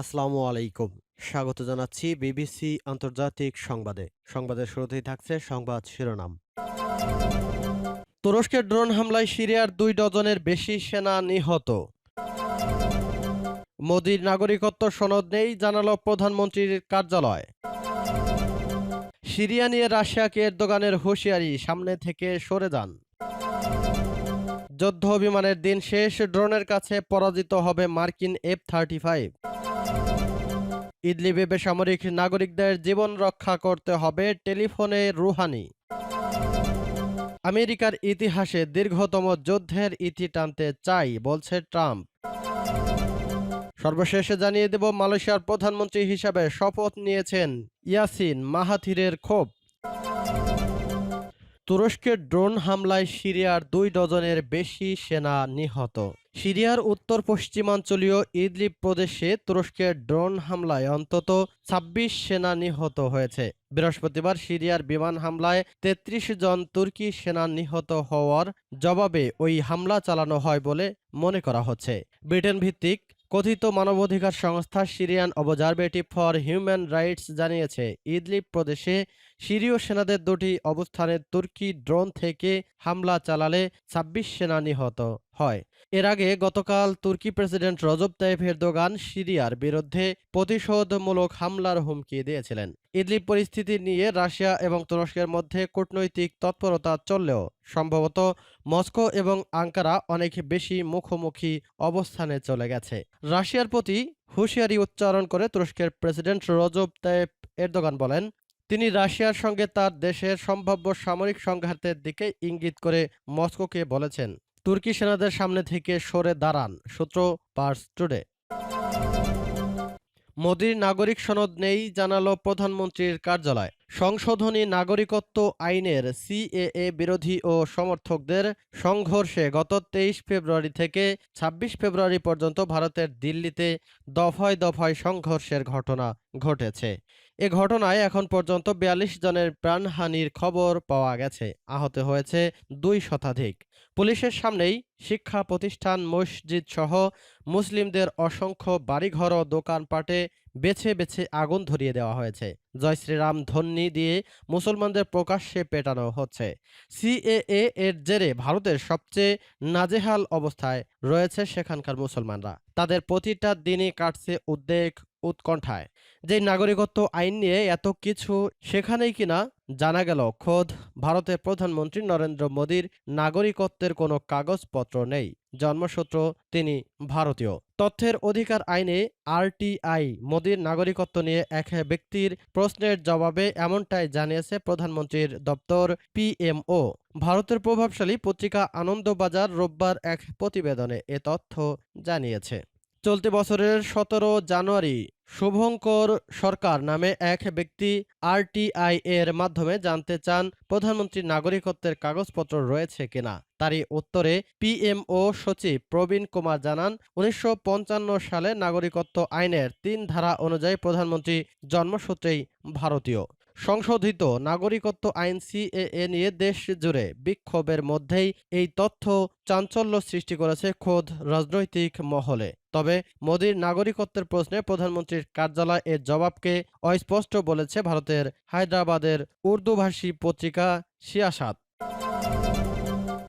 আসসালামু আলাইকুম। স্বাগত জানাচ্ছি বিবিসি আন্তর্জাতিক সংবাদে। সংবাদের শুরুতেই থাকছে সংবাদ শিরোনাম। তুরস্কের ড্রোন হামলায় সিরিয়ার দুই ডজনের বেশি সেনা নিহত। মোদির নাগরিকত্ব সনদ নেই, জানালো প্রধানমন্ত্রীর কার্যালয়। সিরিয়া নিয়ে রাশিয়াকে এরদোগানের হুঁশিয়ারি, সামনে থেকে সরে যান। যুদ্ধ বিমানের দিন শেষ, ড্রোনের কাছে পরাজিত হবে মার্কিন এফ থার্টি ফাইভ ইদলিবে বেসামরিক নাগরিকদের জীবন রক্ষা করতে হবে টেলিফোনে রুহানি। আমেরিকার ইতিহাসে দীর্ঘতম যুদ্ধের ইতি টানতে চাই, বলছে ট্রাম্প। সর্বশেষে জানিয়ে দেব, মালয়েশিয়ার প্রধানমন্ত্রী হিসাবে শপথ নিয়েছেন ইয়াসিন মাহাথিরের ক্ষোভ। তুরস্কের ড্রোন হামলায় সিরিয়ার দুই ডজনের বেশি সেনা নিহত। সিরিয়ার উত্তর পশ্চিমাঞ্চলীয় ইদলিব প্রদেশে তুরস্কের ড্রোন হামলায় অন্তত ২৬ সেনা নিহত হয়েছে। বৃহস্পতিবার সিরিয়ার বিমান হামলায় ৩৩ জন তুর্কি সেনা নিহত হওয়ার জবাবে ওই হামলা চালানো হয় বলে মনে করা হচ্ছে। ব্রিটেন ভিত্তিক কথিত মানবাধিকার সংস্থা Syrian observatory for human rights জানিয়েছে, ইদলিব প্রদেশে সিরীয় সেনাদের দুটি অবস্থানে তুর্কি ড্রোন থেকে হামলা চালালে ২৬ সেনা নিহত হয়। এর আগে গতকাল তুর্কি প্রেসিডেন্ট রজব তাইপ এরদোগান সিরিয়ার বিরুদ্ধে প্রতিশোধমূলক হামলার হুমকি দিয়েছিলেন। ইদলিব পরিস্থিতি নিয়ে রাশিয়া এবং তুরস্কের মধ্যে কূটনৈতিক তৎপরতা চললেও সম্ভবত মস্কো এবং আঙ্কারা অনেক বেশি মুখোমুখি অবস্থানে চলে গেছে। রাশিয়ার প্রতি হুঁশিয়ারি উচ্চারণ করে তুরস্কের প্রেসিডেন্ট রজব তাইপ এরদোগান বলেন তিনি রাশিয়ার সঙ্গে তার দেশের সম্ভাব্য সামরিক সংঘাতের দিকে ইঙ্গিত করে মস্কোকে বলেছেন। তুর্কি সেনাদের সামনে থেকে সরে দাঁড়ান, সূত্র পার্স টুডে। মোদির নাগরিক সনদ নেই জানালো প্রধানমন্ত্রীর কার্যালয়। সংশোধনী নাগরিকত্ব আইনের সিএএ বিরোধী ও সমর্থকদের সংঘর্ষে গত তেইশ ফেব্রুয়ারি থেকে ২৬ ফেব্রুয়ারি পর্যন্ত ভারতের দিল্লিতে দফায় দফায় সংঘর্ষের ঘটনা ঘটেছে। এ ঘটনায় এখন পর্যন্ত বিয়াল্লিশ জনের প্রাণহানির খবর পাওয়া গেছে। আহত হয়েছে দুই শতাধিক। পুলিশের সামনেই শিক্ষা প্রতিষ্ঠান মসজিদ সহ মুসলিমদের অসংখ্য বাড়িঘর ও দোকানপাটে বেছে বেছে আগুন ধরিয়ে দেওয়া হয়েছে। জয় শ্রীরাম ধ্বনি দিয়ে মুসলমানদের প্রকাশ্যে পেটানো হচ্ছে। সিএএ এর জেরে ভারতের সবচেয়ে নাজেহাল অবস্থায় রয়েছে সেখানকার মুসলমানরা। তাদের প্রতিটা দিনই কাটছে উদ্বেগ, উৎকণ্ঠায়। যে নাগরিকত্ব আইন নিয়ে এত কিছু সেখানেই কিনা জানা গেল, খোদ ভারতের প্রধানমন্ত্রী নরেন্দ্র মোদীর নাগরিকত্বের কোনো কাগজপত্র নেই। জন্মসূত্র, তিনি ভারতীয়। তথ্যের অধিকার আইনে আরটিআই মোদীর নাগরিকত্ব নিয়ে এক ব্যক্তির প্রশ্নের জবাবে এমনটাই জানিয়েছে প্রধানমন্ত্রীর দপ্তর পিএমও। ভারতের প্রভাবশালী পত্রিকা আনন্দবাজার রোববার এক প্রতিবেদনে এ তথ্য জানিয়েছে। চলতি বছরের সতেরো জানুয়ারি শুভঙ্কর সরকার নামে এক ব্যক্তি আরটিআই এর মাধ্যমে জানতে চান প্রধানমন্ত্রীর নাগরিকত্বের কাগজপত্র রয়েছে কিনা। তারই উত্তরে পিএমও সচিব প্রবীণ কুমার জানান, উনিশশো পঞ্চান্ন সালে নাগরিকত্ব আইনের তিন ধারা অনুযায়ী প্রধানমন্ত্রী জন্মসূত্রেই ভারতীয়। সংশোধিত নাগরিকত্ব আইন সিএএ নিয়ে দেশ জুড়ে বিক্ষোভের মধ্যেই এই তথ্য চাঞ্চল্য সৃষ্টি করেছে খোদ রাজনৈতিক মহলে। তবে মোদীর নাগরিকত্বের প্রশ্নে প্রধানমন্ত্রীর কার্যালয় এর জবাবকে অস্পষ্ট বলেছে ভারতের হায়দ্রাবাদের উর্দুভাষী পত্রিকা সিয়াসাত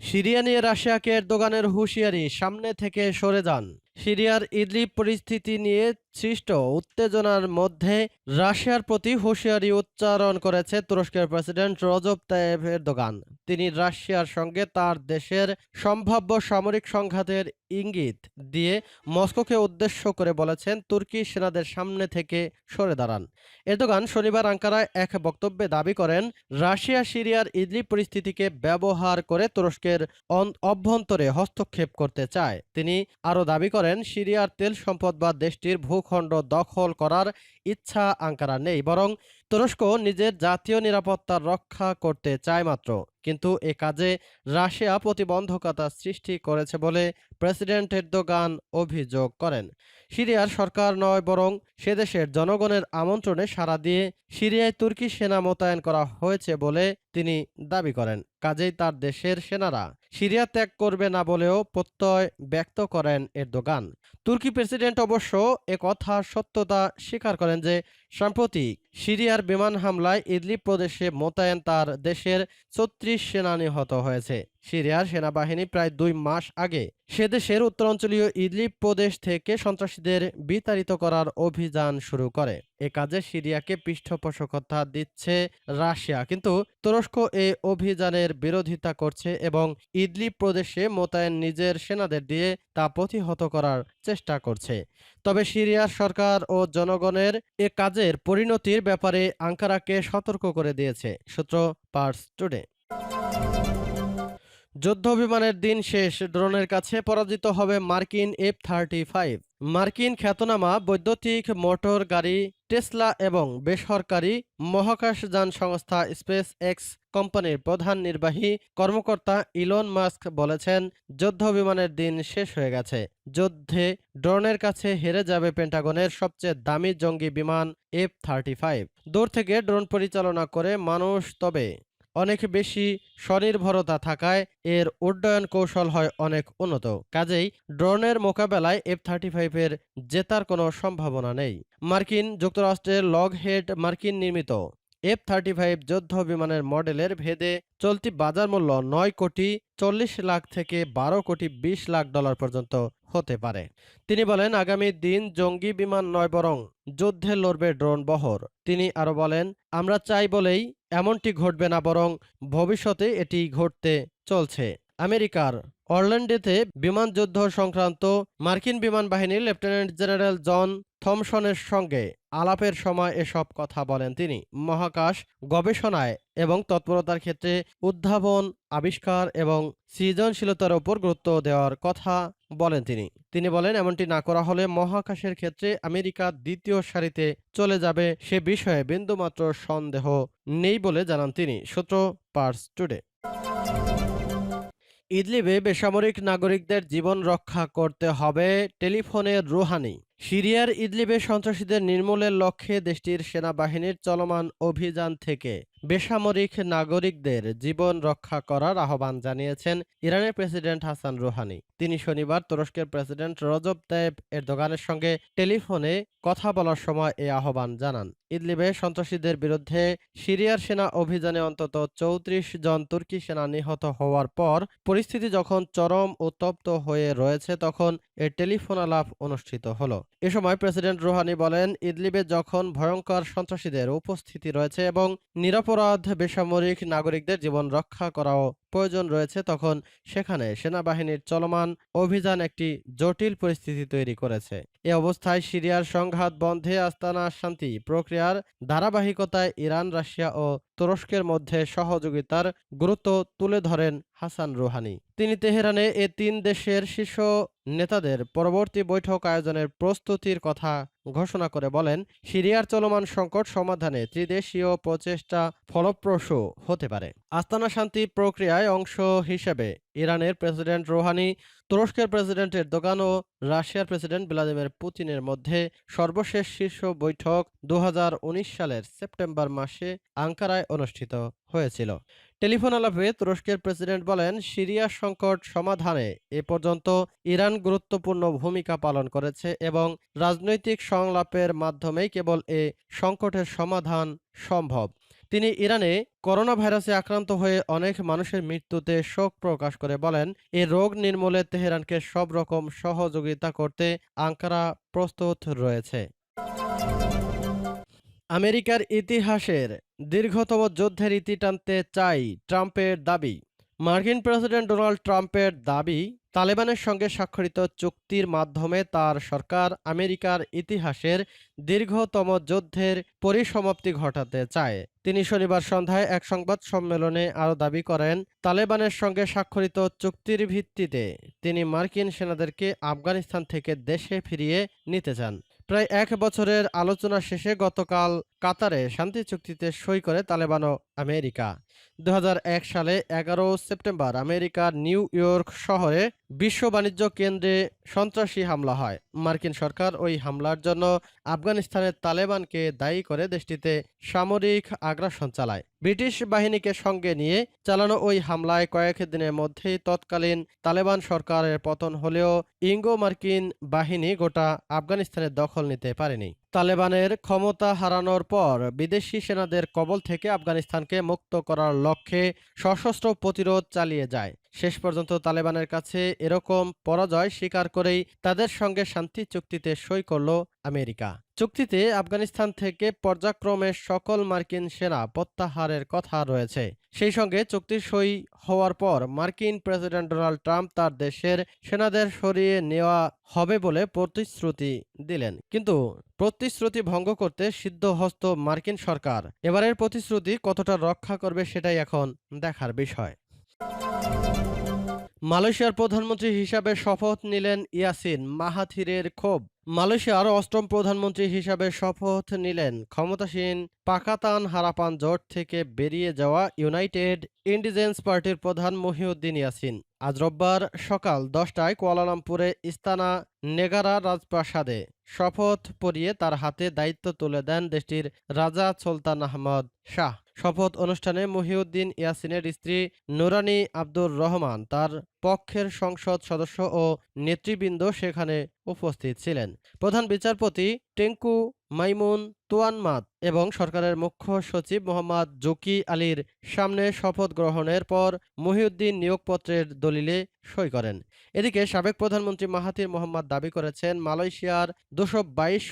সিরিয়া নিয়ে রাশিয়াকে এরদোগানের হুঁশিয়ারি সামনে থেকে সরে যান। সিরিয়ার ইদলিব পরিস্থিতি নিয়ে সৃষ্ট উত্তেজনার মধ্যে রাশিয়ার প্রতি হুঁশিয়ারি উচ্চারণ করেছে তুরস্কের প্রেসিডেন্ট রজব তায়েব এরদোগান। তিনি রাশিয়ার সঙ্গে তার দেশের সম্ভাব্য সামরিক সংঘাতের ইঙ্গিত দিয়ে মস্কোকে উদ্দেশ্য করে বলেছেন, তুর্কি সেনাদের সামনে থেকে সরে দাঁড়ান। এরদোগান শনিবার আঙ্কারায় এক বক্তব্যে দাবি করেন, রাশিয়া সিরিয়ার ইদলি পরিস্থিতিকে ব্যবহার করে তুরস্কের অভ্যন্তরে হস্তক্ষেপ করতে চায়। তিনি আরও দাবি করেন, সিরিয়ার তেল সম্পদ বা দেশটির ভূখণ্ড দখল করার ইচ্ছা আঙ্কারা নেই বরং তুরস্ক নিজের জাতীয় নিরাপত্তা রক্ষা করতে চায় মাত্র, কিন্তু এ কাজে রাশিয়া প্রতিবন্ধকতা সৃষ্টি করেছে বলে প্রেসিডেন্ট এরদোগান অভিযোগ করেন। সিরিয়ার সরকার নয়, বরং সে দেশের জনগণের আমন্ত্রণে সাড়া দিয়ে সিরিয়ায় তুর্কি সেনা মোতায়েন করা হয়েছে বলে তিনি দাবি করেন। কাজেই তার দেশের সেনারা সিরিয়া ত্যাগ করবে না বলেও প্রত্যয় ব্যক্ত করেন এরদোগান। তুর্কি প্রেসিডেন্ট অবশ্য একথার সত্যতা স্বীকার করেন যে, সাম্প্রতিক সিরিয়ার বিমান হামলায় ইদলিব প্রদেশে মোতায়েন তার দেশের ছত্রিশ সেনা নিহত হয়েছে। সিরিয়ার সেনাবাহিনী প্রায় দুই মাস আগে সে দেশের উত্তরাঞ্চলীয় ইদলিব প্রদেশ থেকে সন্ত্রাসীদের বিতাড়িত করার অভিযান শুরু করে। এ কাজে সিরিয়াকে পৃষ্ঠপোষকতা দিচ্ছে রাশিয়া। কিন্তু তুরস্ক এ অভিযানের বিরোধিতা করছে এবং ইদলিব প্রদেশে মোতায়েন নিজের সেনাদের দিয়ে তা প্রতিহত করার চেষ্টা করছে। তবে সিরিয়ার সরকার ও জনগণের এ কাজের পরিণতির ব্যাপারে আঙ্কারাকে সতর্ক করে দিয়েছে, সূত্র পার্স টুডে। যুদ্ধ বিমানের দিন শেষ। ড্রোনের কাছে পরাজিত হবে মার্কিন এফ থার্টি ফাইভ। মার্কিন খ্যাতনামা বৈদ্যুতিক মোটর গাড়ি টেসলা এবং বেসরকারি মহাকাশযান সংস্থা স্পেস এক্স কোম্পানির প্রধান নির্বাহী কর্মকর্তা ইলন মাস্ক বলেছেন যুদ্ধ বিমানের দিন শেষ হয়ে গেছে। যুদ্ধে ড্রোনের কাছে হেরে যাবে পেন্টাগনের সবচেয়ে দামি জঙ্গি বিমান এফ থার্টি ফাইভ। দূর থেকে ড্রোন পরিচালনা করে মানুষ তবে অনেক বেশি স্বনির্ভরতা থাকায় এর উড্ডয়ন কৌশল হয় অনেক উন্নত। কাজেই ড্রোনের মোকাবেলায় এফ থার্টি ফাইভের জেতার কোনো সম্ভাবনা নেই। মার্কিন যুক্তরাষ্ট্রের লগহেড মার্কিন নির্মিত এফ থার্টি ফাইভ যুদ্ধ বিমানের মডেলের ভেদে চলতি বাজার মূল্য নয় কোটি চল্লিশ লাখ থেকে বারো কোটি বিশ লাখ ডলার পর্যন্ত হতে পারে। তিনি বলেন, আগামী দিন জঙ্গি বিমান নয়, বরং যুদ্ধে লড়বে ড্রোন বহর। তিনি আরও বলেন, আমরা চাই বলেই এমনটি ঘটবে না, বরং ভবিষ্যতে এটি ঘটতে চলছে। আমেরিকার অরল্যান্ডোতে বিমান যুদ্ধ সংক্রান্ত মার্কিন বিমান বাহিনীর লেফটেন্যান্ট জেনারেল জন থমসনের সঙ্গে আলাপের সময় এসব কথা বলেন তিনি। মহাকাশ, গবেষণায় এবং তৎপরতার ক্ষেত্রে উদ্ভাবন, আবিষ্কার এবং সৃজনশীলতার উপর গুরুত্ব দেওয়ার কথা বলেন তিনি। তিনি বলেন, এমনটি না করা হলে মহাকাশের ক্ষেত্রে আমেরিকা দ্বিতীয় সারিতে চলে যাবে। সে বিষয়ে বিন্দুমাত্র সন্দেহ নেই বলে জানান তিনি। সূত্র পার্স টুডে। ইদলিবে বেসামরিক নাগরিকদের জীবন রক্ষা করতে হবে টেলিফোনের রুহানি। সিরিয়ার ইদলিবে সন্ত্রাসীদের নির্মূলের লক্ষ্যে দেশটির সেনাবাহিনীর চলমান অভিযান থেকে বেসামরিক নাগরিকদের জীবন রক্ষা করার আহ্বান জানিয়েছেন ইরানের প্রেসিডেন্ট হাসান রুহানি। তিনি শনিবার তুরস্কের প্রেসিডেন্ট রজব তাইব এরদোগানের সঙ্গে টেলিফোনে কথা বলার সময় এ আহ্বান জানান। ইদলিবে সন্ত্রাসীদের বিরুদ্ধে সিরিয়ার সেনা অভিযানে অন্তত চৌত্রিশ জন তুর্কি সেনা নিহত হওয়ার পর পরিস্থিতি যখন চরম উত্তপ্ত হয়ে রয়েছে তখন এ টেলিফোন আলাপ অনুষ্ঠিত হল। এ সময় প্রেসিডেন্ট রুহানি বলেন, ইদলিবে যখন ভয়ঙ্কর সন্ত্রাসীদের উপস্থিতি রয়েছে এবং নিরপরাধ বেসামরিক নাগরিকদের জীবন রক্ষা করাও প্রয়োজন রয়েছে তখন সেখানে সেনাবাহিনীর চলমান অভিযান একটি জটিল পরিস্থিতি তৈরি করেছে। এ অবস্থায় সিরিয়ার সংঘাত বন্ধে আস্তানা শান্তি প্রক্রিয়ার ধারাবাহিকতায় ইরান, রাশিয়া ও তুরস্কের মধ্যে সহযোগিতার গুরুত্ব তুলে ধরেন হাসান রুহানি। তিনি তেহরানে এ তিন দেশের শীর্ষ নেতাদের পরবর্তী বৈঠক আয়োজনের প্রস্তুতির কথা ঘোষণা করে বলেন, সিরিয়ার চলমান সংকট সমাধানে ত্রিদেশীয় প্রচেষ্টা ফলপ্রসূ হতে পারে। আস্তানা শান্তি প্রক্রিয়ায় অংশ হিসেবে ইরানের প্রেসিডেন্ট রোহানি, তুরস্কের প্রেসিডেন্টের দোকান ও রাশিয়ার প্রেসিডেন্ট ভ্লাদিমির পুতিনের মধ্যে সর্বশেষ শীর্ষ বৈঠক দু সালের সেপ্টেম্বর মাসে আঙ্কারায় অনুষ্ঠিত হয়েছিল। টেলিফোন আলাপে তুরস্কের প্রেসিডেন্ট বলেন, সিরিয়া সংকট সমাধানে এ পর্যন্ত ইরান গুরুত্বপূর্ণ ভূমিকা পালন করেছে এবং রাজনৈতিক সংলাপের মাধ্যমেই কেবল এ সংকটের সমাধান সম্ভব। তিনি ইরানে করোনা ভাইরাসে আক্রান্ত হয়ে অনেক মানুষের মৃত্যুতে শোক প্রকাশ করে বলেন, এ রোগ নির্মূলে তেহরানকে সব রকম সহযোগিতা করতে আঙ্কারা প্রস্তুত রয়েছে। আমেরিকার ইতিহাসের দীর্ঘতম যুদ্ধের ইতি টানতে চাই ট্রাম্পের দাবি। মার্কিন প্রেসিডেন্ট ডোনাল্ড ট্রাম্পের দাবি তালেবানের সঙ্গে স্বাক্ষরিত চুক্তির মাধ্যমে তার সরকার আমেরিকার ইতিহাসের দীর্ঘতম যুদ্ধের পরিসমাপ্তি ঘটাতে চায়। তিনি শনিবার সন্ধ্যায় এক সংবাদ সম্মেলনে আরও দাবি করেন, তালেবানের সঙ্গে স্বাক্ষরিত চুক্তির ভিত্তিতে তিনি মার্কিন সেনাদেরকে আফগানিস্তান থেকে দেশে ফিরিয়ে নিতে চান। প্রায় এক বছরের আলোচনা শেষে গতকাল কাতারে শান্তি চুক্তিতে সই করে তালেবান ও আমেরিকা। দু হাজার এক সালে এগারো সেপ্টেম্বর আমেরিকার নিউ ইয়র্ক শহরে বিশ্ব বাণিজ্য কেন্দ্রে সন্ত্রাসী হামলা হয়। মার্কিন সরকার ওই হামলার জন্য আফগানিস্তানের তালেবানকে দায়ী করে দেশটিতে সামরিক আগ্রাসন চালায়। ব্রিটিশ বাহিনীকে সঙ্গে নিয়ে চালানো ওই হামলায় কয়েক দিনের মধ্যেই তৎকালীন তালেবান সরকারের পতন হলেও ইঙ্গো মার্কিন বাহিনী গোটা আফগানিস্তানের দখল নিতে পারেনি। তালেবানের ক্ষমতা হারানোর পর বিদেশি সেনাদের কবল থেকে আফগানিস্তানকে মুক্ত করার লক্ষ্যে সশস্ত্র প্রতিরোধ চালিয়ে যায়। শেষ পর্যন্ত তালেবানের কাছে এরকম পরাজয় স্বীকার করেই তাদের সঙ্গে শান্তি চুক্তিতে সই করল আমেরিকা। চুক্তিতে আফগানিস্তান থেকে পর্যায়ক্রমে সকল মার্কিন সেনা প্রত্যাহারের কথা রয়েছে। সেই সঙ্গে চুক্তি সই হওয়ার পর মার্কিন প্রেসিডেন্ট ডোনাল্ড ট্রাম্প তার দেশের সেনাদের সরিয়ে নেওয়া হবে বলে প্রতিশ্রুতি দিলেন। কিন্তু প্রতিশ্রুতি ভঙ্গ করতে সিদ্ধহস্ত মার্কিন সরকার। এবারের প্রতিশ্রুতি কতটা রক্ষা করবে সেটাই এখন দেখার বিষয়। মালয়েশিয়ার প্রধানমন্ত্রী হিসাবে শপথ নিলেন ইয়াসিন মাহাথিরের ক্ষোভ। মালয়েশিয়ার অষ্টম প্রধানমন্ত্রী হিসাবে শপথ নিলেন। ক্ষমতাসীন পাকাতান হারাপান জোট থেকে বেরিয়ে যাওয়া ইউনাইটেড ইন্ডিজেন্স পার্টির প্রধান মহিউদ্দিন ইয়াসিন। আজ রোববার সকাল দশটায় কুয়ালালামপুরে ইস্তানা নেগারা রাজপ্রাসাদে শপথ পরিয়ে তার হাতে দায়িত্ব তুলে দেন দেশটির রাজা সুলতান আহমদ শাহ। শপথ অনুষ্ঠানে মহিউদ্দিন ইয়াসিনের স্ত্রী নুরানি আব্দুর রহমান, তার পক্ষের সংসদ সদস্য ও নেতৃবৃন্দ সেখানে উপস্থিত ছিলেন। প্রধান বিচারপতি টেঙ্কু, মাইমুন তুয়ানমাত এবং সরকারের মুখ্য সচিব মোহাম্মদ জকি আলীর সামনে শপথ গ্রহণের পর মহিউদ্দিন নিয়োগপত্রের দলিলে সই করেন। এদিকে সাবেক প্রধানমন্ত্রী মাহাথির মোহাম্মদ দাবি করেছেন, মালয়েশিয়ার দুশো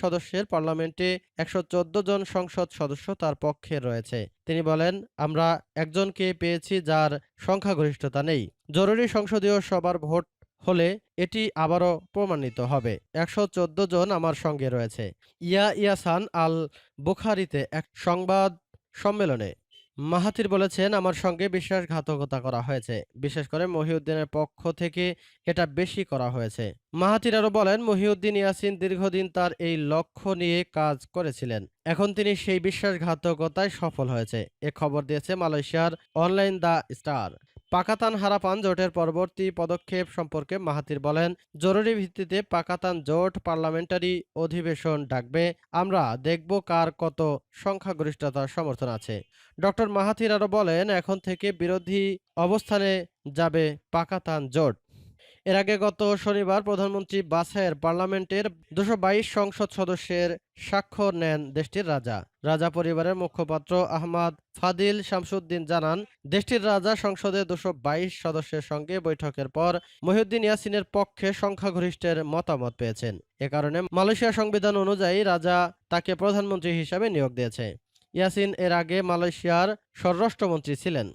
সদস্যের পার্লামেন্টে একশো চোদ্দ জন সংসদ সদস্য তার পক্ষে রয়েছে। তিনি বলেন, আমরা একজনকে পেয়েছি যার সংখ্যাগরিষ্ঠতা নেই। জরুরি সংসদীয় সবার ভোট হলে এটি আবারও প্রমাণিত হবে। একশো চোদ্দ জন আমার সঙ্গে রয়েছে। ইয়া ইয়াসান আল বুখারিতে এক সংবাদ সম্মেলনে মাহাথির বলেছেন, আমার সঙ্গে বিশ্বাসঘাতকতা করা হয়েছে। বিশেষ করে মহিউদ্দিনের পক্ষ থেকে এটা বেশি করা হয়েছে। মাহাতির আরও বলেন, মহিউদ্দিন ইয়াসিন দীর্ঘদিন তার এই লক্ষ্য নিয়ে কাজ করেছিলেন। এখন তিনি সেই বিশ্বাসঘাতকতায় সফল হয়েছে। এ খবর দিয়েছে মালয়েশিয়ার online the star. Pakatan Harapan জোটের পরবর্তী পদক্ষেপ সম্পর্কে মাহাতির বলেন, জরুরি ভিত্তিতে পাকাতান জোট পার্লামেন্টারি অধিবেশন ডাকবে। আমরা দেখব কার কত সংখ্যাগরিষ্ঠতার সমর্থন আছে। ডক্টর মাহাতির আরও বলেন, এখন থেকে বিরোধী অবস্থানে যাবে পাকাতান জোট। এর আগে গত শনিবার প্রধানমন্ত্রী বাসায়ের পার্লামেন্টের দুশো সংসদ সদস্যের স্বাক্ষর নেন দেশটির রাজা। রাজা পরিবারের মুখপাত্র আহমাদ ফাদিল শামসুদ্দিন জানান, দেশটির রাজা সংসদে দুশো সদস্যের সঙ্গে বৈঠকের পর মহিউদ্দিন ইয়াসিনের পক্ষে সংখ্যাগরিষ্ঠের মতামত পেয়েছেন। এ কারণে মালয়েশিয়া সংবিধান অনুযায়ী রাজা তাকে প্রধানমন্ত্রী হিসাবে নিয়োগ দিয়েছে। ইয়াসিন এর আগে মালয়েশিয়ার স্বরাষ্ট্রমন্ত্রী ছিলেন।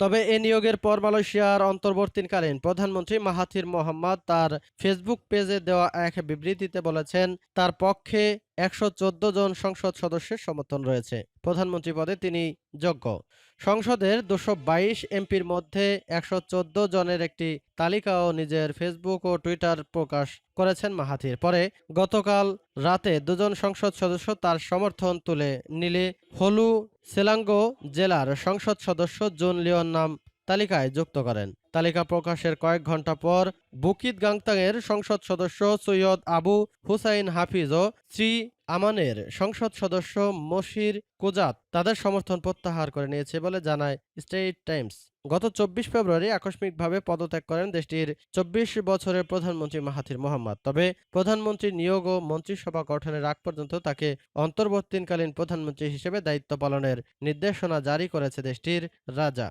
তবে এ নিয়োগের পর মালয়েশিয়ার অন্তর্বর্তীকালীন প্রধানমন্ত্রী মাহাথির মোহাম্মদ তার ফেসবুক পেজে দেওয়া এক বিবৃতিতে বলেছেন, তার পক্ষে একশো চোদ্দ জন সংসদ সদস্যের সমর্থন রয়েছে। প্রধানমন্ত্রী পদে তিনি যোগ্য। সংসদের দুশো বাইশ এমপির মধ্যে একশো চোদ্দ জনের একটি তালিকাও নিজের ফেসবুক ও টুইটার প্রকাশ করেছেন মাহাথির। পরে গতকাল রাতে দুজন সংসদ সদস্য তার সমর্থন তুলে নিলে হলু সেলাঙ্গো জেলার সংসদ সদস্য জুন লিওন নাম তালিকায় যুক্ত করেন। তালিকা প্রকাশের কয়েক ঘণ্টা পর বুকিত গাংতাংয়ের সংসদ সদস্য সৈয়দ আবু হুসাইন হাফিজ ও শ্রী আমানের সংসদ সদস্য মশির কুজাত তাদের সমর্থন প্রত্যাহার করে নিয়েছে বলে জানায় স্টেট টাইমস। গত চব্বিশ ফেব্রুয়ারি আকস্মিকভাবে পদত্যাগ করেন দেশটির চব্বিশ বছরের প্রধানমন্ত্রী মাহাথির মোহাম্মদ। তবে প্রধানমন্ত্রী নিয়োগ ও মন্ত্রিসভা গঠনের আগ পর্যন্ত তাকে অন্তর্বর্তীকালীন প্রধানমন্ত্রী হিসেবে দায়িত্ব পালনের নির্দেশনা জারি করেছে দেশটির রাজা।